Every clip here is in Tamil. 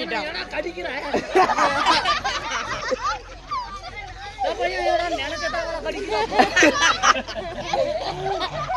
நினைச்சா கடிக்கிறேன்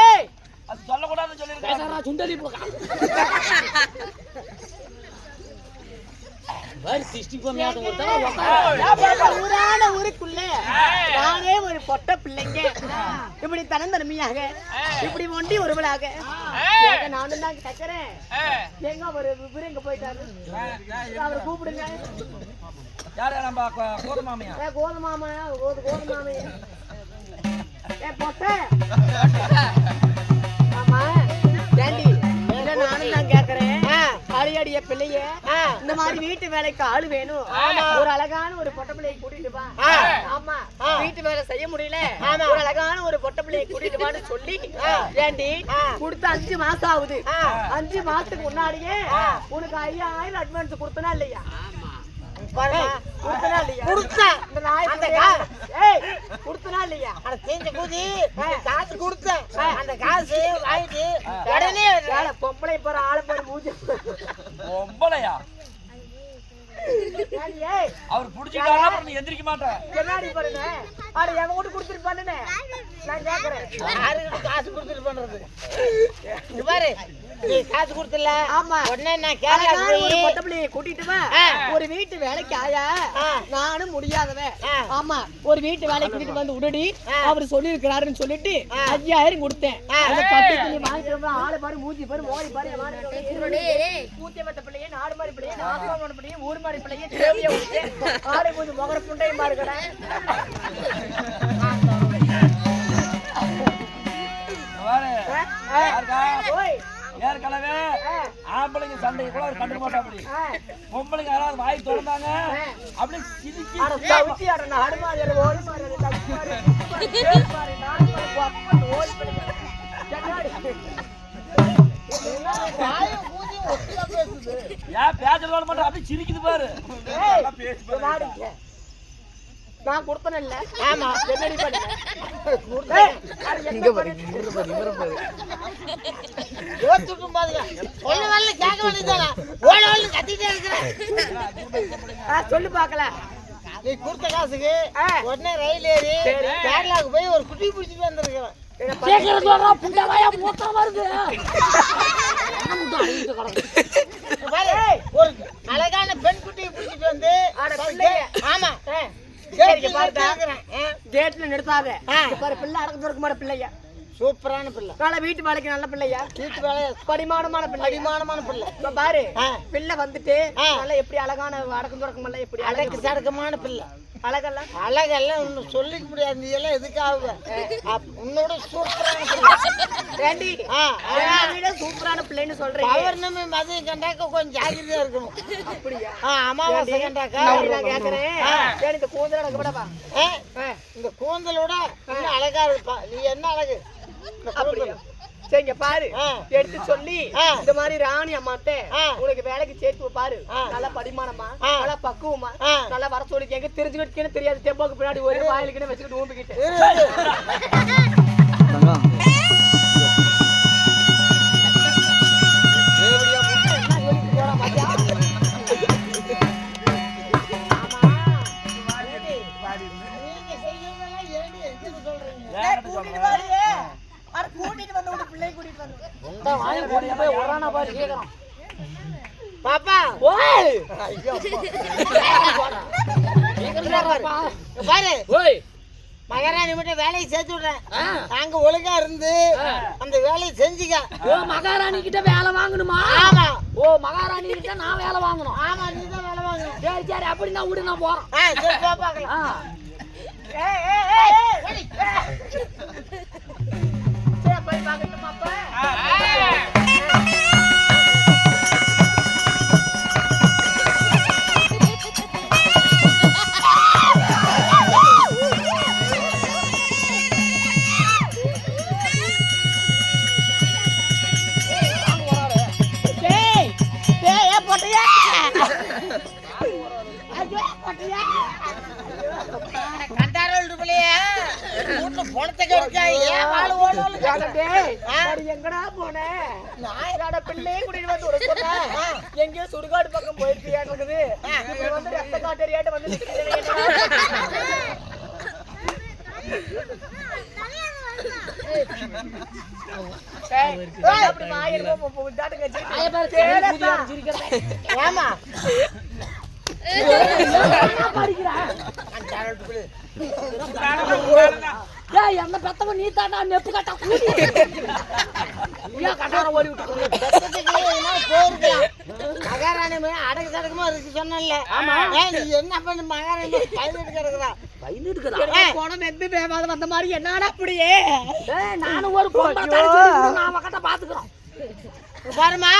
ஏய் அது சொல்லக்கூடாதுன்னு சொல்லியிருக்கேன். பேசாரா சுண்டலி போக்கா சிஸ்டி ஊரான ஊருக்குள்ள நானே ஒரு பொட்ட பிள்ளைங்க. இப்படி தனம் தனிமையாக இப்படி ஒண்டி ஒருவளாக. நானும் தான் கேட்கறேன் எங்க ஒரு விபரம் எங்க போயிட்டாரு? அவரை கூப்பிடுங்க. யாரு நம்ம கோதமாமியா? ஏ கோதமாமா கோது கோதமாமே ஏ பொட்ட. ஆமா. ஏண்டி? இல்ல நானும் தான் அடியடிய பிள்ளைய இந்த மாதிரி வீட்டு வேலைக்கு ஆளு வேணும். ஒரு அழகான ஒரு பொட்ட பிள்ளையை கூட்டிட்டு வா. ஆமா. வீட்டு வேலை செய்ய முடியல. ஒரு அழகான ஒரு பொட்ட பிள்ளையை கூட்டிட்டு வான்னு சொல்லி ஏண்டி கொடுத்து அஞ்சு மாசம் ஆகுது. அஞ்சு மாசத்துக்கு முன்னாடியே உனக்கு ஐயாயிரம் அட்வான்ஸ் கொடுத்தனா இல்லையா? கொடுத்தனா இல்லையா? நாய் அந்த பிள்ளைய- ஏய் கொடுத்தனா இல்லையா? அட தெரிஞ்ச கூதி. காசு கொடுத்தேன் அந்த காசு வாங்கிட்டு உடனே வேலை பொம்பளை போற ஆளை போற மூஞ்சி பொம்பளையா? அவர் நீ எந்திரிக்க மாட்டேன் என்னடி பாருங்க அட எவன் கூட கொடுத்துட்டு நான் கேக்குறேன். யாருக்கு காசு கொடுத்துட்டு பண்றது பாரு. நீ காசு கொடுத்துல? ஆமா. உடனே நான் கேரளா போய் பிள்ளையை கூட்டிட்டு வா. ஒரு வீட்டு வேலைக்கு ஆயா. ஆ. நானும் முடியாதவன். ஆமா ஒரு வீட்டு வேலைக்கு கூட்டிட்டு வந்து உடடி. அவர் சொல்லியிருக்கிறாருன்னு சொல்லிட்டு. ஐயாயிரம் கொடுத்தேன். அந்த பத்து துணி வாங்கிட்டு வந்து ஆளு பாரு மூஞ்சி பாரு மோடி பாரு பூத்திய மத்த பிள்ளையே நாடு மாதிரி பிள்ளையே நாசமான பிள்ளையே ஊர் மாதிரி பிள்ளையே தேவையா ஆடு மூஞ்சி முகர புண்டையும் பாருக்கிறேன் ஏற்கனவே ஆம்பளைங்க சண்டைக்கு கூட அவர் கண்டுக்க மாட்டா அப்படி. பொம்பளைங்க யாராவது வாய் திறந்தாங்க அப்படியே சிரிக்கி அட சவுத்தி அட நாடு மாதிரி அட ஓடி ஏன் பேசுறதோட மட்டும் அப்படியே சிரிக்குது பாரு. இங்க. நான் கொடுத்தன இல்ல ஆமா என்னடி பண்ண இங்க பாரு. பாருங்க சொல்ல வரல கேட்க வேண்டியதானே ஓட ஓட கத்திட்டே இருக்கிறேன் சொல்லு பார்க்கல. நீ கொடுத்த காசுக்கு. உடனே ரயில் ஏறி. கேரளாவுக்கு போய் ஒரு குட்டி பிடிச்சிட்டு வந்திருக்கிறேன். ஒரு அழகான பெண் குட்டியை பிடிச்சிட்டு வந்து. ஆமா. கேட்ல நிறுத்தாத. பிள்ளை அடக்க துறக்க மாட்ட பிள்ளையா. சூப்பரான பிள்ளை. நல்ல வீட்டு வேலைக்கு நல்ல பிள்ளையா? வீட்டு வேலையை? படிமானமான பிள்ளை. படிமானமான பிள்ளை. இப்ப பாரு. பிள்ளை வந்துட்டு. நல்லா எப்படி அழகான அடக்கம் துறக்கம் எல்லாம் எப்படி அடக்கு சடக்கமான பிள்ளை. அழகெல்லாம்? அழகெல்லாம் ஒன்றும் சொல்லிக்க முடியாது. நீ எல்லாம் எதுக்காக? உன்னோட சூப்பரான பிள்ளை. ஏண்டி? விட சூப்பரான பிள்ளைன்னு சொல்றீங்க. பௌர்ணமி மதியம் கண்டாக்க கொஞ்சம் ஜாக்கிரதையா இருக்கணும். அப்படியா? ஆ, அமாவாசை கண்டாக்கா? நான் இந்த கூந்தல் எனக்கு விடவா இந்த கூந்தலோட அழகா இருப்பா. நீ என்ன அழகு? அப்படியா. சரிங்க பாரு. எடுத்து சொல்லி ஆ. இந்த மாதிரி ராணி அம்மாட்ட. உனக்கு வேலைக்கு சேர்த்து பாரு ஆ. நல்லா படிமானமா ஆ. நல்லா பக்குவமா ஆ. நல்லா வர சொல்லி எங்க தெரிஞ்சுக்கிட்டு தெரியாது தெம்போக்கு பின்னாடி ஒரு வாயிலுக்குன்னு வச்சுக்கிட்டு ஊம்பிக்கிட்டு இரு, இரு. என்ன சொல்லிட்டு போறா பாத்தியா? நீங்க செய்யறதெல்லாம் சொல்றீங்க? அட கூட்டிட்டு வந்து கூட்டிட்டு வந்து. வாயை போய் பாரு கேக்குறான். பாப்பா. ஓய்! பாரு. ஓய்! மகாராணி மட்டும் வேலையை சேர்த்து விடுறேன். நாங்க ஒழுங்கா இருந்து அந்த வேலையை செஞ்சுக்க. ஓ மகாராணி கிட்ட வேலை வாங்கணுமா? ஆமா. ஓ மகாராணி கிட்ட நான் வேலை வாங்கணும். ஆமா நீ தான் வேலை வாங்கணும். சரி சரி அப்படின்னா விடு நான் போறேன். சரி ஏன் வாழ டேய், அடி எங்கடா போன? நாயனோட பிள்ளையை கூட்டிட்டு வந்து ஒரு சொன்னேன் எங்கேயோ சுடுகாடு பக்கம் போயிருக்கியா இருக்குது இப்படி வந்து ரத்த காட்டறியாட்டு வந்து நிக்கிறீங்க என்னடா? ஏய், என்ன பெத்தவன் நீ தாண்டா நெப்பு கட்டா கூடி ஏன் கட்டார ஓடி விட்டு பெத்தத்துக்கு என்ன போயிருக்கலாம் மகாராணி அடக்கு சடக்குமா இருக்கு சொன்னேன்ல. ஆமா. நீ என்ன பண்ணி மகாராணி பயந்துட்டு கிடக்குறா பயந்துட்டுக்கிறா எனக்கு குணம் எந்த வேவாத வந்த மாதிரி என்னடா அப்படியே ஏய் நானும் ஒரு சொல்லி நான் பாத்துக்கிறோம். பாருமா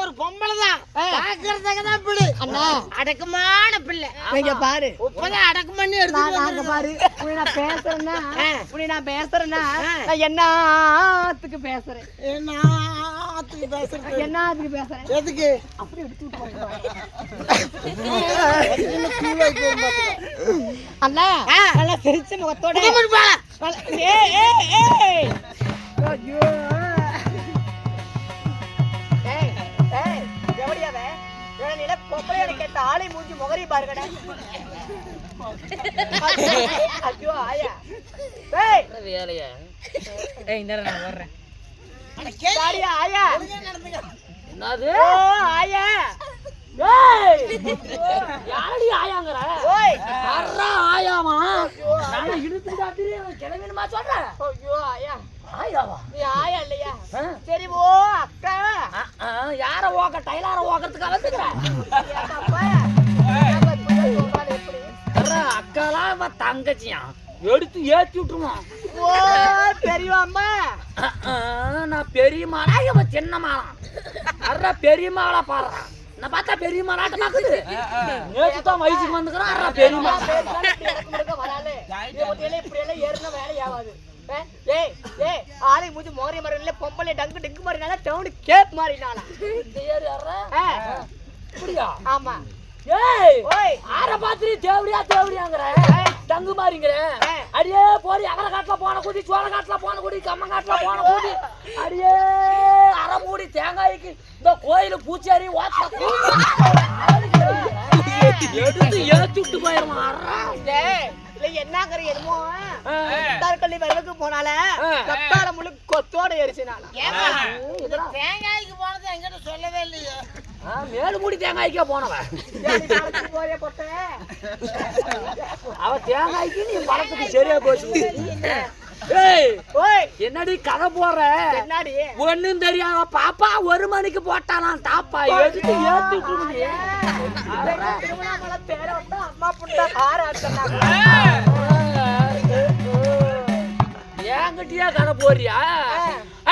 ஒரு பொம்பளை தான். பாக்குறதுக்கு தான் பிள்ளை. அண்ணா. அடக்கமான பிள்ளை. இங்க பாரு. இப்பதான் அடக்கம் பண்ணி எடுத்து பாரு. இப்படி நான் பேசுறேன்னா இப்படி நான் பேசுறேன்னா நான் என்னத்துக்கு பேசுறேன்? என்ன ஆத்துக்கு பேசுறது? என்னத்துக்கு பேசுறேன்? எதுக்கு? அப்படி எடுத்து. அண்ணா நல்லா சிரிச்ச முகத்தோட. ஏய், ஏய், ஏய். ஐயோ. கேட்ட ஆளை மூஞ்சி முகரி பாருங்கடா. ஐயோ ஆயா. வேலையா இந்த நான் வர்றேன். சாரியா ஆயா. என்னது? ஓ ஆயா. ஏய். யாரடி ஆயாங்கற? ஓய். அறா ஆயாமா? நான் இழுத்து காட்டி கிளம்பினுமா சொல்றேன் ஐயோ ஆயா. ஆயாவா? நீ ஆயா இல்லையா? சரி ஓ அக்கா. யார ஓக்க? டைலார ஓக்கிறதுக்கு வந்துக்கிறேன் தங்கச்சியா? எடுத்து ஏத்தி விட்டுருவான் ஓ ஆ, நான் பெரியமாளா இவ சின்னமாளா அறா பெரியமாளா பாடுறான் நான் பார்த்தா பெரியமாளாட்ட பாக்குது நேத்து தான் வயசுக்கு வந்துக்கிறான் அறா பெரியமா ஏய் ஏய் ஆளை மூஞ்சி மோரிய மரல பொம்பளை டங்கு டிங்கு மாறினால டவுன் கேப் சரி அறா அப்படியா? ஆமா. ஏய் ஓய். ஆற பாத்திரி தேவடியா தேவடியாங்கிற. தங்கு மாறிங்கிற அடியே போடி அகர காட்டுல போன கூடி சோழ காட்டுல போன கூடி கம்ம காட்டுல போன கூடி அடியே அரை மூடி தேங்காய்க்கு இந்த கோயிலு பூச்சாரி எடுத்து ஏத்தி விட்டு போயிருமா? என்னங்கற என்னமோ? தற்கொலை வரவுக்கு போனால கத்தால முழு கொத்தோட எரிச்சினால ஏம்மா, இது தேங்காய்க்கு போனது என்கிட்ட சொல்லவே இல்லையே. ஆ, மேலு மூடி தேங்காய்க்கே போனவன். அவ தேங்காய்க்கு நீ பழத்துக்கு சரியா போச்சு. என்னடி கதை போற என்னடி? ஒண்ணும் தெரியாத பாப்பா ஒரு மணிக்கு போட்டாலாம் தாப்பா எடுத்து ஏத்திட்டு அம்மா புண்டை ஏங்கிட்டயா கதை போறியா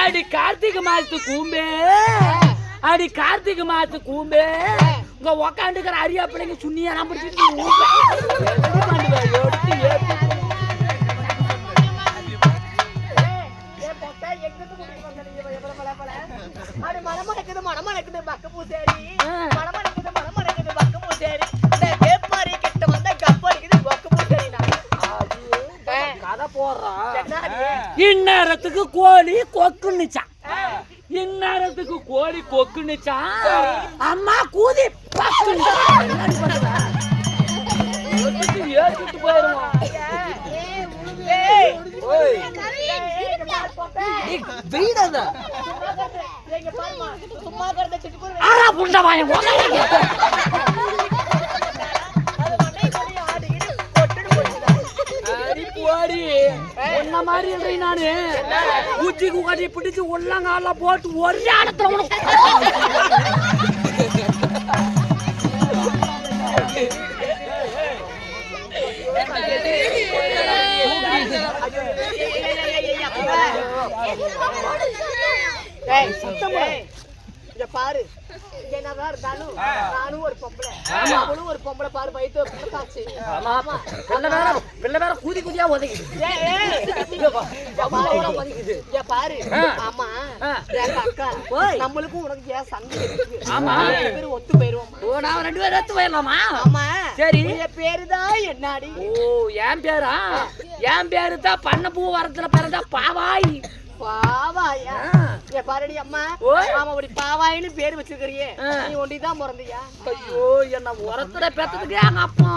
அடி கார்த்திகை மாசத்து கூம்பே. அடி கார்த்திகை மாசத்து கூம்பே இங்க உக்காந்துக்கிற அரியா பிள்ளைங்க சுண்ணியா நான் பிடிச்சிட்டு மணமணக்குது, மணமணக்குது, பக்கு பூசேரி. மணமணக்குது, மணமணக்குது, பக்கு பூசேரி. இந்த வேப்பாரி கிட்ட வந்தா கப்பு அடிக்குது, பக்கு பூசேரினா. கதை போடுறான்? இந்நேரத்துக்கு கோழி கொக்குன்னுச்சான் இந்நேரத்துக்கு கோழி கொக்குன்னுச்சான் அம்மா கூதி ஏத்திட்டு வீடாத. சும்மா. இங்க அடி போடி. மாதிரி இல்லை நானு? ஊத்திக்கு உக்காட்டி பிடிச்சு உள்ளங்கால போட்டு ஒரே இடத்துல உனக்கு ஏய், பாரு. என்னதான் இருந்தாலும் நானும் ஒரு பொம்பளை. அவளும் ஒரு பொம்பளை பாரு வயிற்று காட்சி ஆமா. பிள்ளை வேற பிள்ளை வேற கூதி கூதி அப்படியே உதைக்குது. ஏய், ஏய், இங்க பா, அவ்வளோ உதைக்குது. இங்க பாரு. ஆமா. எங்க அக்கா. நம்மளுக்கும் உனக்கு ஏன் சண்டை இருக்கு? ஆமா. ஒத்து போயிருவோம்? ஓ நான் ரெண்டு பேரும் எடுத்து போயிடலாமா ஆமா. சரி. என் பேருதான் என்னாடி? ஓ என் பேரா? என் பேரு தான் பண்ண பூ வரத்துல பிறந்தா பாவாய். பாவாயா. ஏ பாருடி அம்மா. ஆமா அப்படி பாவாயின்னு பேர் வச்சிருக்கிறியே. நீ ஒண்டிதான் பிறந்தியா? ஐயோ என்ன உரத்துல பெத்ததுக்கு எங்க அப்பா.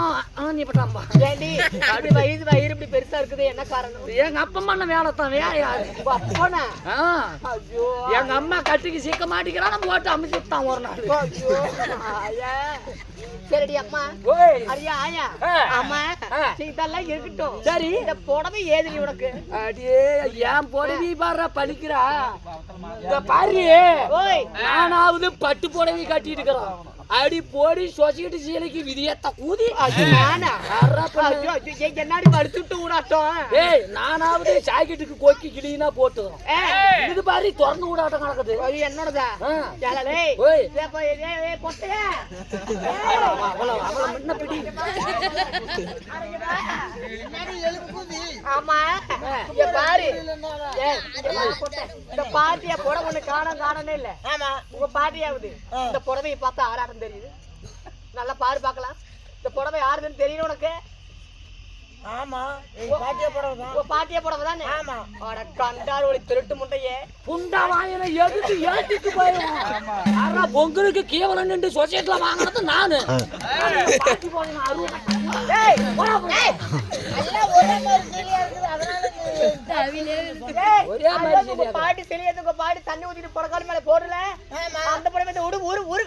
நீ பட்டாம்பா ஏண்டி அப்படி வயிறு வயிறு இப்படி பெருசா இருக்குது என்ன காரணம்? எங்க அப்பா பண்ண வேலை தான் வேற யாரு? அப்பனா? ஐயோ. எங்க அம்மா கட்டிக்கு சிக்க மாட்டேங்கிறான் போட்டு அமைச்சுட்டான் ஒரு நாள். ஐயோ சரிடி அம்மா. ஓய். அரியா ஆயா. ஆமா. சரி, இதெல்லாம் இருக்கட்டும். சரி. இந்த புடவை ஏதுடி உனக்கு? அடியே ஏன் புடவி பாடுற பழிக்கிறா இந்த பாரு. ஓய். நானாவது பட்டு புடவை கட்டிட்டு இருக்கிறோம் அடி போடி சொசைட்டி சீலைக்கு விதியத்த கூதி என்னடி படுத்துட்டு ஊடாட்டம் ஏய் நானாவது ஜாக்கெட்டுக்கு கொக்கி கிளீனா போட்டுக்கிறோம் ஏய், இது பாரு திறந்து விடாட்டம் நடக்குது ஐயோ, என்னோடதா பிடி ஆமா பாரு. இந்த பாட்டிய புடவை ஒண்ணு காணோம் காணோனே இல்ல ஆமா உங்க பாட்டியாவது இந்த புடவையை பார்த்தா ஆறாடம் தெரியுது. நல்லா பாரு பார்க்கலாம். இந்த புடவை யாருதுன்னு தெரியும் உனக்கு? ஆமா பாட்டிய தான் உங்க பாட்டிய புடவை தானே ஆமா. அட கண்டார் ஒளி திருட்டு முட்டையே. புண்டா வாயில எதுக்கு ஏத்திட்டு போயிடும் அறா பொங்கலுக்கு கேவலம் நின்று சொசைட்டில வாங்கினது நானு. பாட்டி போய் அருவா ஏய், எல்லாம் ஒரே மாதிரி சரியா இருக்குது அதனால பாட்டு செலியத்துக்கு பாட்டு தண்ணி ஊத்திட்டு புறக்கால மேல அந்த படம் வந்து உரு உரு.